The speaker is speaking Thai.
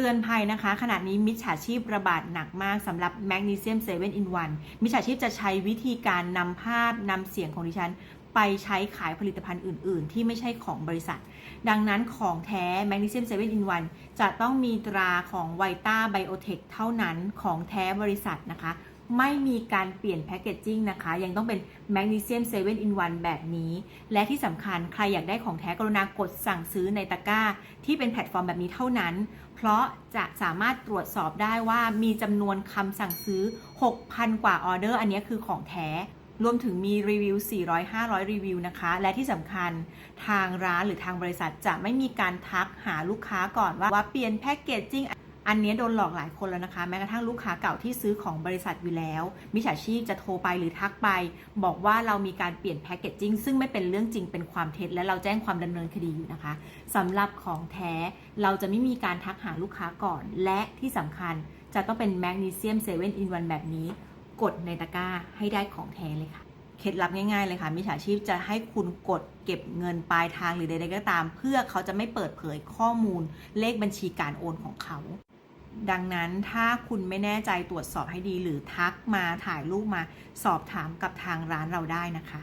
เตือนภัยนะคะ ขณะนี้มิจฉาชีพระบาดหนักมากสำหรับแมกนีเซียมเซเว่นอินวันมิจฉาชีพจะใช้วิธีการนำภาพนำเสียงของดิฉัน ไปใช้ขายผลิตภัณฑ์อื่น ๆ ที่ไม่ใช่ของบริษัท ดังนั้นของแท้แมกนีเซียมเซเว่นอินวันจะต้องมีตราของไวต้าไบโอเทคเท่านั้นของแท้บริษัทนะคะ ไม่มีการเปลี่ยนแพคเกจจิ้งนะคะ ยังต้องเป็นแมกนีเซียม7 in 1แบบนี้ และที่สำคัญใครอยากได้ของแท้กรุณากดสั่งซื้อในตะกร้า ที่เป็นแพลตฟอร์มแบบนี้เท่านั้น เพราะจะสามารถตรวจสอบได้ว่ามีจำนวนคำสั่งซื้อ 6,000 กว่าออเดอร์ อันนี้คือของแท้รวมถึงมีรีวิว 400-500 รีวิวนะคะ และที่สำคัญทางร้านหรือทางบริษัทจะไม่มีการทักหาลูกค้าก่อนว่าว่าเปลี่ยนแพ็กเกจจิ้ง อันนี้โดนหลอกหลายคนแล้วนะคะ แม้กระทั่งลูกค้าเก่าที่ซื้อของบริษัทอยู่แล้ว มิจฉาชีพจะโทรไปหรือทักไป บอกว่าเรามีการเปลี่ยนแพ็กเกจจิ้งซึ่งไม่เป็นเรื่องจริงเป็นความเท็จ และเราแจ้งความดำเนินคดีอยู่นะคะสำหรับของแท้เราจะไม่มีการทักหาลูกค้าก่อน และที่สำคัญจะต้องเป็นแมกนีเซียม7 in 1แบบนี้ กดในตะกร้าให้ได้ของแท้เลยค่ะเคล็ดลับง่ายๆเลยค่ะมิจฉาชีพจะให้คุณกดเก็บเงินปลายทางหรือใดๆก็ตาม เพื่อเขาจะไม่เปิดเผยข้อมูลเลขบัญชีการโอนของเขา ดังนั้นถ้าคุณไม่แน่ใจตรวจสอบให้ดีหรือทักมาถ่ายรูปมาสอบถามกับทางร้านเราได้นะคะ